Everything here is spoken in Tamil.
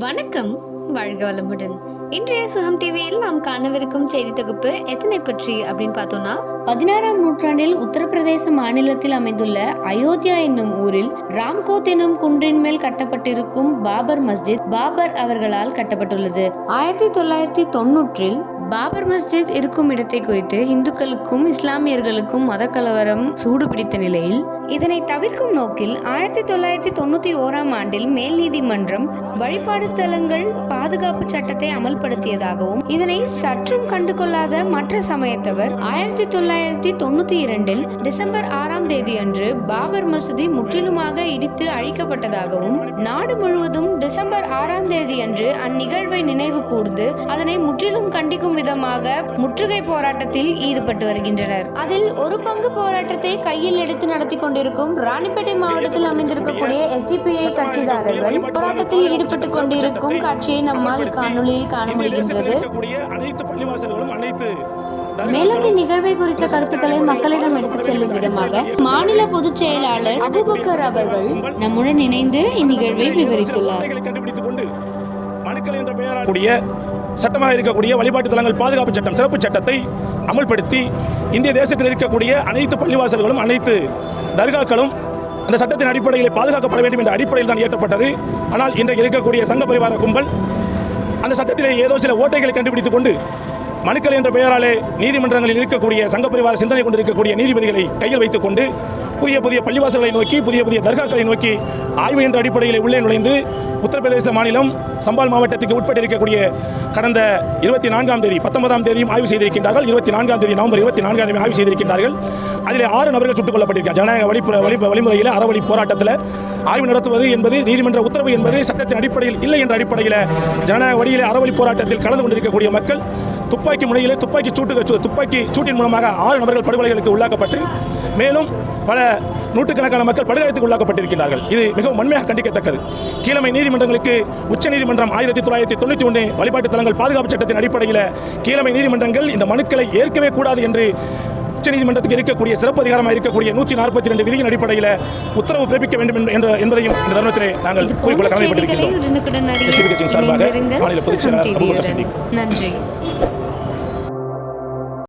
வணக்கம் வாழ்க வளமுடன். இன்றைய சுகம் டிவியில் நாம் காணவிருக்கும் செய்தி தொகுப்பு எத்தனை பற்றி அப்படின்னு பார்த்தோம்னா பதினாறாம் நூற்றாண்டில் உத்தரப்பிரதேச மாநிலத்தில் அமைந்துள்ள அயோத்தியா என்னும் ஊரில் ராம்கோத் என்னும் குன்றின் மேல் கட்டப்பட்டிருக்கும் பாபர் மஸ்ஜித் பாபர் அவர்களால் கட்டப்பட்டுள்ளது. ஆயிரத்தி தொள்ளாயிரத்தி தொன்னூற்றில் பாபர் மஸ்ஜித் இருக்கும் இடத்தை குறித்து இந்துக்களுக்கும் இஸ்லாமியர்களுக்கும் மத கலவரம் சூடுபிடித்த நிலையில் இதனை தவிர்க்கும் நோக்கில் ஆயிரத்தி தொள்ளாயிரத்தி தொண்ணூத்தி ஓராம் ஆண்டில் மேல் நீதிமன்றம் வழிபாடு ஸ்தலங்கள் பாதுகாப்பு சட்டத்தை அமல்படுத்தியதாகவும் இதனை சற்றும் கண்டுகொள்ளாத மற்ற சமயத்தவர் ஆயிரத்தி தொள்ளாயிரத்தி தொண்ணூத்தி இரண்டில் டிசம்பர் ஆறாம் தேதி அன்று பாபர் மசூதி முற்றிலுமாக இடித்து அழிக்கப்பட்டதாகவும் நாடு முழுவதும் ஆறாம் தேதி அன்று அந்நிகழ்வை நினைவு கூர்ந்து அதனை முற்றிலும் கண்டிக்கும் விதமாக முற்றுகை போராட்டத்தில் ஈடுபட்டு வருகின்றனர். அதில் ஒரு பங்கு போராட்டத்தை கையில் எடுத்து நடத்தி கொண்டிருக்கும் ராணிப்பேட்டை மாவட்டத்தில் அமைந்திருக்கக்கூடிய எஸ்டிபிஐ கட்சிதாரர்கள் போராட்டத்தில் ஈடுபட்டு கொண்டிருக்கும் காட்சியை நம்மால் காணொலியில் காண முடிகின்றது. அனைத்து பள்ளிவாசல்களும் அனைத்து மேலும் இந்நிகழ்வை குறித்த கருத்துக்களை மக்களிடம் எடுத்துச் செல்லும் விதமாக மாநில பொதுச் செயலாளர் அபுபக்கர் அவர்கள் நம்முடன் இணைந்து இந்நிகழ்வை விவரித்துள்ளார். சட்டமாக இருக்கக்கூடிய வழிபாட்டு தலங்கள் பாதுகாப்பு சட்டம் சிறப்பு சட்டத்தை அமல்படுத்தி இந்திய தேசத்தில் இருக்கக்கூடிய அனைத்து பள்ளிவாசல்களும் அனைத்து தர்காக்களும் அந்த சட்டத்தின் அடிப்படையில் பாதுகாக்கப்பட வேண்டும் என்ற அடிப்படையில் தான் இயற்றப்பட்டது. ஆனால் இன்றைக்கு இருக்கக்கூடிய சங்க பரிவார கும்பல் அந்த சட்டத்திலே ஏதோ சில ஓட்டைகளை கண்டுபிடித்துக் கொண்டு மனுக்கள் என்ற பெயராலே நீதிமன்றங்களில் இருக்கக்கூடிய சங்கப்பரிவார சிந்தனை கொண்டிருக்கக்கூடிய நீதிபதிகளை கையில் வைத்துக் கொண்டு புதிய புதிய பள்ளிவாசல்களை நோக்கி புதிய புதிய தர்காக்களை நோக்கி ஆய்வு என்ற அடிப்படையில் உள்ளே நுழைந்து உத்தரப்பிரதேச மாநிலம் சம்பால் மாவட்டத்துக்கு உட்பட்டிருக்கக்கூடிய கடந்த இருபத்தி நான்காம் தேதி பத்தொன்பதாம் தேதியும் ஆய்வு செய்திருக்கின்றார்கள். இருபத்தி நான்காம் தேதி நவம்பர் இருபத்தி நான்காம் தேதி ஆய்வு செய்திருக்கின்றார்கள். அதில் ஆறு நபர்கள் சுட்டுக் கொல்லப்பட்டிருக்காங்க. ஜனநாயக வழிப்புற வழி வழிமுறையில் அறவழி போராட்டத்தில் ஆய்வு நடத்துவது என்பது நீதிமன்ற உத்தரவு என்பது சட்டத்தின் அடிப்படையில் இல்லை என்ற அடிப்படையில் ஜனநாயக வழியிலே அறவழி போராட்டத்தில் கலந்து கொண்டிருக்கக்கூடிய மக்கள் துப்பாக்கி முனையிலே துப்பாக்கி சூட்டு துப்பாக்கி சூட்டின் மூலமாக ஆறு நபர்கள் படுகொலைகளுக்கு உள்ளாக்கப்பட்டு மேலும் பல நூற்றுக்கணக்கான மக்கள் படுகொலைக்கு உள்ளாக்கப்பட்டிருக்கிறார்கள் இது மிகவும் வன்மையாக கண்டிக்கத்தக்கது. கீழமை நீதிமன்றங்களுக்கு உச்சநீதிமன்றம் ஆயிரத்தி தொள்ளாயிரத்தி தொண்ணூற்றி ஒன்று வழிபாட்டு தலங்கள் பாதுகாப்பு சட்டத்தின் அடிப்படையில் கீழமை நீதிமன்றங்கள் இந்த மனுக்களை ஏற்கவே கூடாது என்று உச்சநீதிமன்றத்துக்கு இருக்கக்கூடிய சிறப்பு அதிகாரமாக இருக்கக்கூடிய நூற்றி நாற்பத்தி ரெண்டு விதியின் அடிப்படையில் உத்தரவு பிறப்பிக்க வேண்டும் என்ற- என்பதையும் இந்த தருணத்திலே நாங்கள் செய்திகளை கடமைப்பட்டிருக்கின்றோம் சார்பாக மாநில பொதுச் செயலாளர். நன்றி.